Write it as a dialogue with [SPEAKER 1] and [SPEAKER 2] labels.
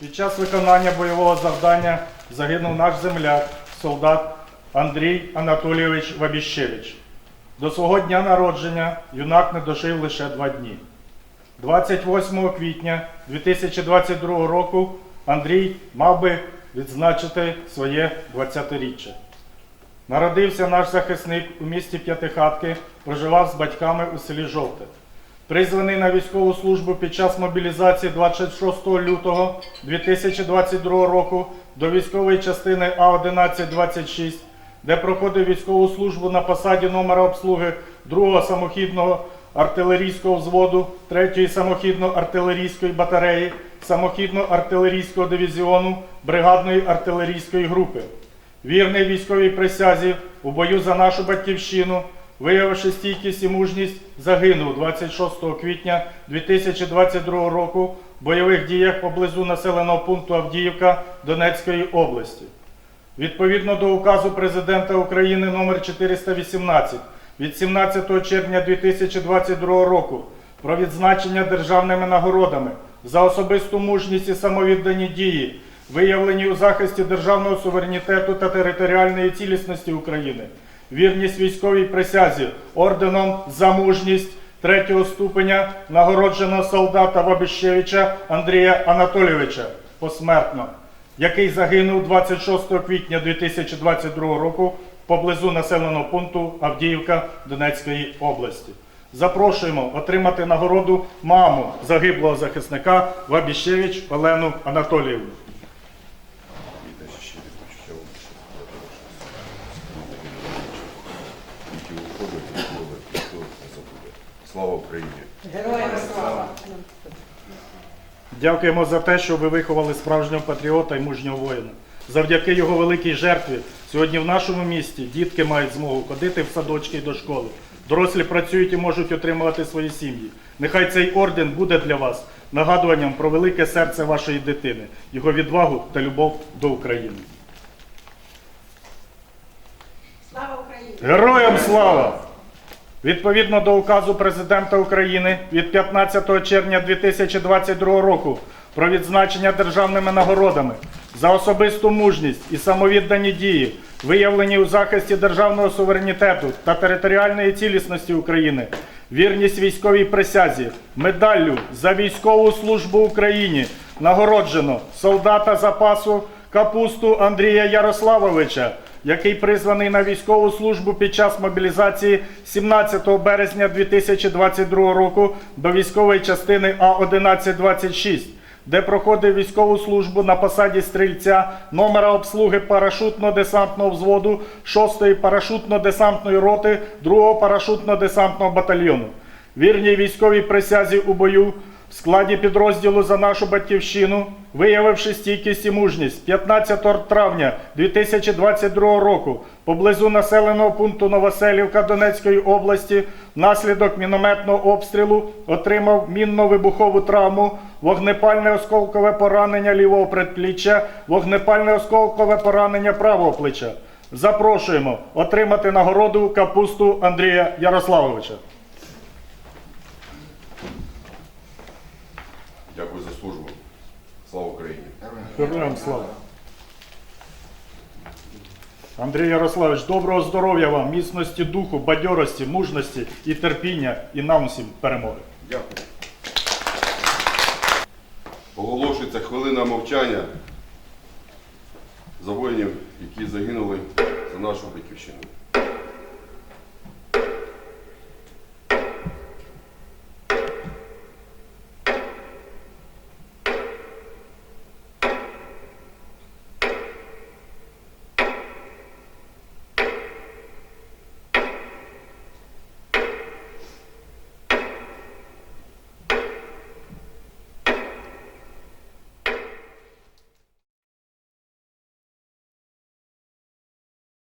[SPEAKER 1] Під час виконання бойового завдання загинув наш земляк, солдат Андрій Анатолійович Вабіщевич. До свого дня народження юнак не дожив лише два дні. 28 квітня 2022 року Андрій мав би відзначити своє 20-річчя. Народився наш захисник у місті П'ятихатки, проживав з батьками у селі Жовте. Призваний на військову службу під час мобілізації 26 лютого 2022 року до військової частини А1126, де проходив військову службу на посаді номера обслуги 2-го самохідного артилерійського взводу 3-ї самохідно-артилерійської батареї, самохідно-артилерійського дивізіону бригадної артилерійської групи. Вірний військовій присязі у бою за нашу батьківщину, виявивши стійкість і мужність, загинув 26 квітня 2022 року в бойових діях поблизу населеного пункту Авдіївка Донецької області. Відповідно до указу Президента України номер 418 від 17 червня 2022 року про відзначення державними нагородами за особисту мужність і самовіддані дії, виявлені у захисті державного суверенітету та територіальної цілісності України, вірність військовій присязі орденом за мужність третього ступеня нагородженого солдата Вабищевича Андрія Анатолійовича посмертно який загинув 26 квітня 2022 року поблизу населеного пункту Авдіївка Донецької області. Запрошуємо отримати нагороду маму загиблого захисника Вабіщевич Олену Анатоліївну.
[SPEAKER 2] Слава Україні!
[SPEAKER 3] Героям слава!
[SPEAKER 1] Дякуємо за те, що ви виховали справжнього патріота і мужнього воїна. Завдяки його великій жертві сьогодні в нашому місті дітки мають змогу ходити в садочки і до школи. Дорослі працюють і можуть отримувати свої сім'ї. Нехай цей орден буде для вас нагадуванням про велике серце вашої дитини, його відвагу та любов до України.
[SPEAKER 3] Слава Україні!
[SPEAKER 1] Героям слава! Відповідно до указу Президента України від 15 червня 2022 року про відзначення державними нагородами за особисту мужність і самовіддані дії, виявлені у захисті державного суверенітету та територіальної цілісності України, вірність військовій присязі, медаллю за військову службу Україні нагороджено солдата запасу капусту Андрія Ярославовича який призваний на військову службу під час мобілізації 17 березня 2022 року до військової частини А1126, де проходив військову службу на посаді стрільця номера обслуги парашутно-десантного взводу 6-ї парашутно-десантної роти 2-го парашутно-десантного батальйону. Вірній військовій присязі у бою в складі підрозділу за нашу батьківщину, виявивши стійкість і мужність 15 травня 2022 року поблизу населеного пункту Новоселівка Донецької області внаслідок мінометного обстрілу отримав мінно-вибухову травму, вогнепальне осколкове поранення лівого предпліччя, вогнепальне осколкове поранення правого плеча. Запрошуємо отримати нагороду капусту Андрія Ярославовича.
[SPEAKER 2] Дякую за службу. Слава Україні!
[SPEAKER 1] Героям слава. Андрій Ярославович, доброго здоров'я вам, міцності духу, бадьорості, мужності і терпіння, і нам всім перемоги.
[SPEAKER 2] Дякую. Оголошується хвилина мовчання за воїнів, які загинули за нашу батьківщину.